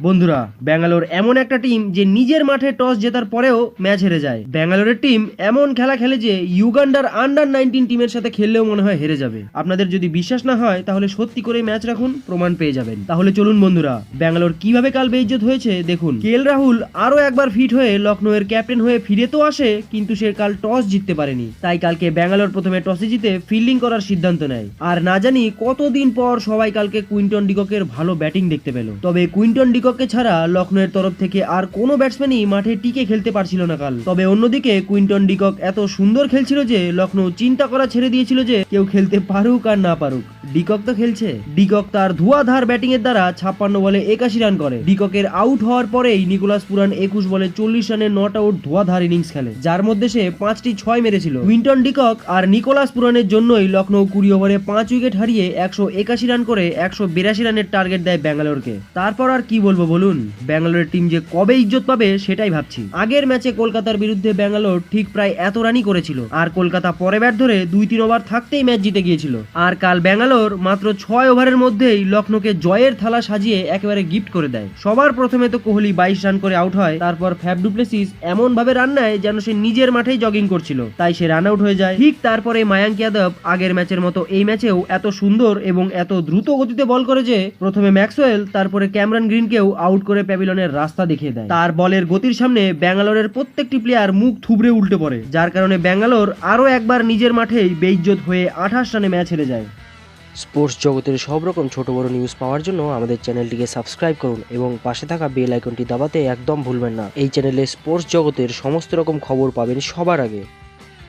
বন্ধুরা, ব্যাঙ্গালোর এমন একটা টিম যে নিজের মাঠে টস জেতার পরেও ম্যাচ হেরে যায়। ব্যাঙ্গালোরের টিম এমন খেলা খেলে যে ইউগান্ডার আন্ডার নাইনটিন টিমের সাথে খেললেও মনে হয় হেরে যাবে। আপনাদের যদি বিশ্বাস না হয়, তাহলে সত্যি করে ম্যাচ রাখুন, প্রমাণ পেয়ে যাবেন। তাহলে চলুন বন্ধুরা, ব্যাঙ্গালোর কীভাবে কাল বেইজ্জত হয়েছে দেখুন। কেএল রাহুল আরও একবার ফিট হয়ে লখনৌয়ের ক্যাপ্টেন হয়ে ফিরে তো আসে, কিন্তু সে কাল টস জিততে পারেনি। তাই কালকে ব্যাঙ্গালোর প্রথমে টসে জিতে ফিল্ডিং করার সিদ্ধান্ত নেয়। আর না জানি কতদিন পর সবাই কালকে কুইন্টন ডিককের ভালো ব্যাটিং দেখতে পেল। তবে কুইন্টন ডিককে ছাড়া লখনৌয়ের তরফ থেকে আর কোনো ব্যাটসম্যানই মাঠে টিকে খেলতে পারছিল না কাল। তবে অন্যদিকে কুইন্টন ডিকক এত সুন্দর খেলছিল যে লখনৌ চিন্তা করা ছেড়ে দিয়েছিল যে কেউ খেলতে পারুক আর না পারুক। ডিকক তো খেলছে। ডিকক তার ধোয়াধার ব্যাটিং এর দ্বারা ছাপ্পান্ন বলে একাশি রান করে। ডিককের আউট হওয়ার পরেই নিকোলাস পুরান একুশ বলে চল্লিশ রানের নট আউট ধোয়াধার ইনিংস খেলে। যার মধ্যে সে পাঁচটি ছয় মেরেছিল। উইন্টন ডিকক আর নিকোলাস পুরানের জন্যই লখনৌ কুড়ি ওভারে পাঁচ উইকেট হারিয়ে একশো একাশি রান করে একশো বিরাশি রানের টার্গেট দেয় ব্যাঙ্গালোরকে। তারপর আর কি বলব? বলুন, ব্যাঙ্গালোরের টিম যে কবে ইজ্জত পাবে সেটাই ভাবছি। আগের ম্যাচে কলকাতার বিরুদ্ধে ব্যাঙ্গালোর ঠিক প্রায় এত রানই করেছিল। আর কলকাতা পরে ব্যাট ধরে দুই তিন ওভার থাকতেই ম্যাচ জিতে গিয়েছিল। আর কাল ব্যাঙ্গালোর মাত্র ছয় ওভারের মধ্যেই লখনৌকে জয়ের থালা সাজিয়ে একেবারে গিফট করে দেয়। সবার প্রথমে তো কোহলি বাইশ রান করে আউট হয়, তারপর ফ্যাব ডুপ্লেসিস এমন ভাবে রান নেয় যেন সে নিজের মাঠেই জগিং করছিল। তাই সে রান আউট হয়ে যায়। ঠিক তারপরে মায়াঙ্ক যাদব আগের ম্যাচের মতো এই ম্যাচেও এত সুন্দর এবং এত দ্রুত গতিতে বল করে যে, প্রথমে ম্যাক্সওয়েল তারপরে ক্যামেরন গ্রিনকেও আউট করে প্যাভিলনের রাস্তা দেখিয়ে দেয়। তার বলের গতির সামনে ব্যাঙ্গালোরের প্রত্যেকটি প্লেয়ার মুখ থুবড়ে উল্টে পড়ে, যার কারণে ব্যাঙ্গালোর আরও একবার নিজের মাঠেই বেইজ্জত হয়ে আঠাশ রানে ম্যাচ হেরে যায়। স্পোর্টস জগতের সব রকম ছোট বড় নিউজ পাওয়ার জন্য আমাদের চ্যানেলটিকে সাবস্ক্রাইব করুন এবং পাশে থাকা বেল আইকনটি দাবাতে একদম ভুলবেন না। এই চ্যানেলে স্পোর্টস জগতের সমস্ত রকম খবর পাবেন সবার আগে।